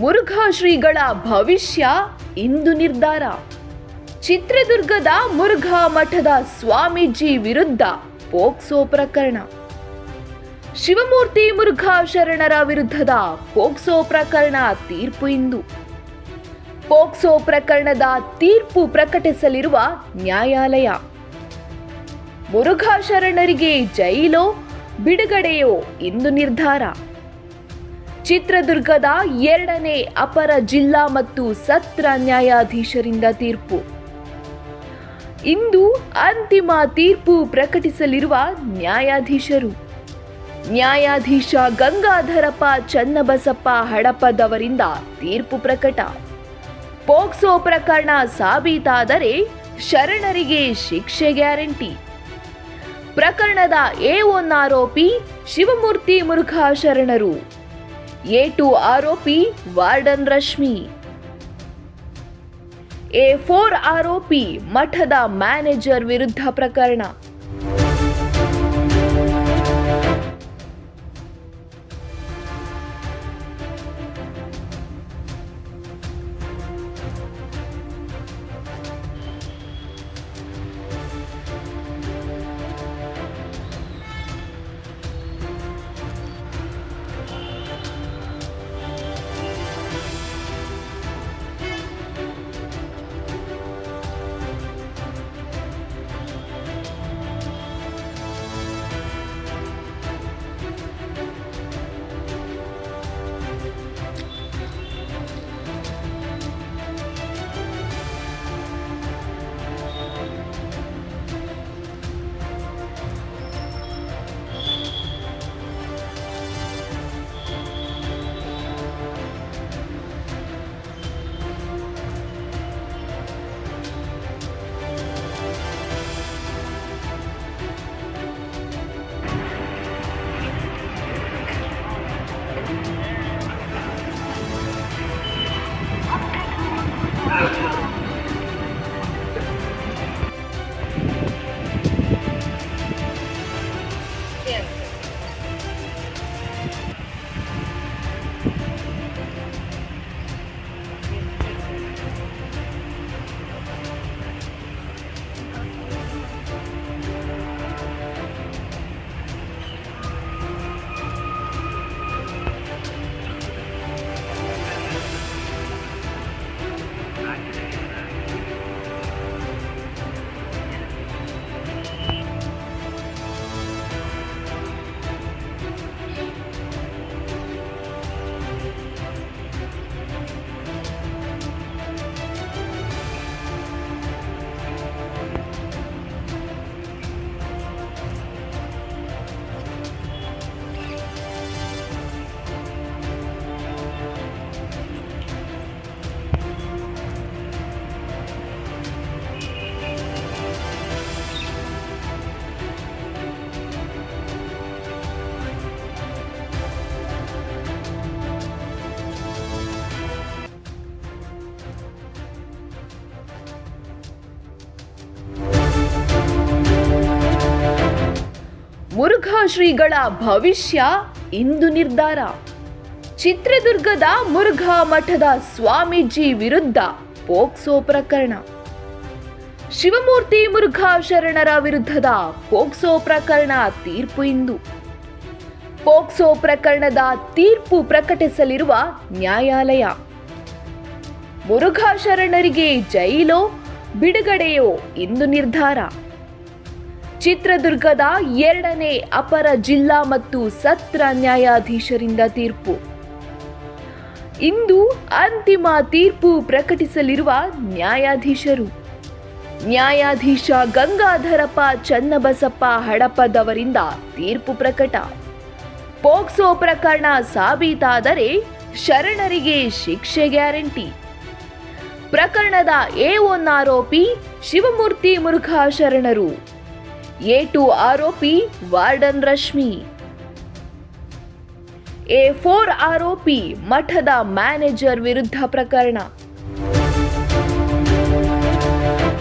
ಮುರುಘಾ ಶ್ರೀಗಳ ಭವಿಷ್ಯ ಇಂದು ನಿರ್ಧಾರ. ಚಿತ್ರದುರ್ಗದ ಮುರುಘಾ ಮಠದ ಸ್ವಾಮೀಜಿ ವಿರುದ್ಧ ಪೋಕ್ಸೋ ಪ್ರಕರಣ. ಶಿವಮೂರ್ತಿ ಮುರುಘಾ ಶರಣರ ವಿರುದ್ಧದ ಪೋಕ್ಸೋ ಪ್ರಕರಣ ತೀರ್ಪು ಇಂದು. ಪೋಕ್ಸೋ ಪ್ರಕರಣದ ತೀರ್ಪು ಪ್ರಕಟಿಸಲಿರುವ ನ್ಯಾಯಾಲಯ. ಮುರುಘಾ ಶರಣರಿಗೆ ಜೈಲೋ, ಬಿಡುಗಡೆಯೋ ಇಂದು ನಿರ್ಧಾರ. ಚಿತ್ರದುರ್ಗದ ಎರಡನೇ ಅಪರ ಜಿಲ್ಲಾ ಮತ್ತು ಸತ್ರ ನ್ಯಾಯಾಧೀಶರಿಂದ ತೀರ್ಪು. ಇಂದು ಅಂತಿಮ ತೀರ್ಪು ಪ್ರಕಟಿಸಲಿರುವ ನ್ಯಾಯಾಧೀಶರು. ನ್ಯಾಯಾಧೀಶ ಗಂಗಾಧರಪ್ಪ ಚನ್ನಬಸಪ್ಪ ಹಡಪದವರಿಂದ ತೀರ್ಪು ಪ್ರಕಟ. ಪೋಕ್ಸೋ ಪ್ರಕರಣ ಸಾಬೀತಾದರೆ ಶರಣರಿಗೆ ಶಿಕ್ಷೆ ಗ್ಯಾರಂಟಿ. ಪ್ರಕರಣದ ಎ ಒನ್ ಆರೋಪಿ ಶಿವಮೂರ್ತಿ ಮುರುಘಾ ಶರಣರು. ಎ ಟು ಆರೋಪಿ ವಾರ್ಡನ್ ರಶ್ಮಿ ಎ ಫೋರ್ ಆರೋಪಿ ಮಠದ ಮ್ಯಾನೇಜರ್ ವಿರುದ್ಧ ಪ್ರಕರಣ ಮುರುಘಾ ಶ್ರೀಗಳ ಭವಿಷ್ಯ ಇಂದು ನಿರ್ಧಾರ. ಚಿತ್ರದುರ್ಗದ ಮುರುಘಾ ಮಠದ ಸ್ವಾಮೀಜಿ ವಿರುದ್ಧ ಪೋಕ್ಸೋ ಪ್ರಕರಣ. ಶಿವಮೂರ್ತಿ ಮುರುಘಾ ಶರಣರ ವಿರುದ್ಧದ ಪೋಕ್ಸೋ ಪ್ರಕರಣ ತೀರ್ಪು ಇಂದು. ಪೋಕ್ಸೋ ಪ್ರಕರಣದ ತೀರ್ಪು ಪ್ರಕಟಿಸಲಿರುವ ನ್ಯಾಯಾಲಯ. ಮುರುಘಾ ಶರಣರಿಗೆ ಜೈಲೋ, ಬಿಡುಗಡೆಯೋ ಇಂದು ನಿರ್ಧಾರ. ಚಿತ್ರದುರ್ಗದ ಎರಡನೇ ಅಪರ ಜಿಲ್ಲಾ ಮತ್ತು ಸತ್ರ ನ್ಯಾಯಾಧೀಶರಿಂದ ತೀರ್ಪು. ಇಂದು ಅಂತಿಮ ತೀರ್ಪು ಪ್ರಕಟಿಸಲಿರುವ ನ್ಯಾಯಾಧೀಶರು. ನ್ಯಾಯಾಧೀಶ ಗಂಗಾಧರಪ್ಪ ಚನ್ನಬಸಪ್ಪ ಹಡಪದವರಿಂದ ತೀರ್ಪು ಪ್ರಕಟ. ಪೋಕ್ಸೋ ಪ್ರಕರಣ ಸಾಬೀತಾದರೆ ಶರಣರಿಗೆ ಶಿಕ್ಷೆ ಗ್ಯಾರಂಟಿ. ಪ್ರಕರಣದ ಎ ಒನ್ ಆರೋಪಿ ಶಿವಮೂರ್ತಿ ಮುರುಘಾ ಶರಣರು. ಎ ಟು ಆರೋಪಿ ವಾರ್ಡನ್ ರಶ್ಮಿ. ಎ ಫೋರ್ ಆರೋಪಿ ಮಠದ ಮ್ಯಾನೇಜರ್ ವಿರುದ್ಧ ಪ್ರಕರಣ.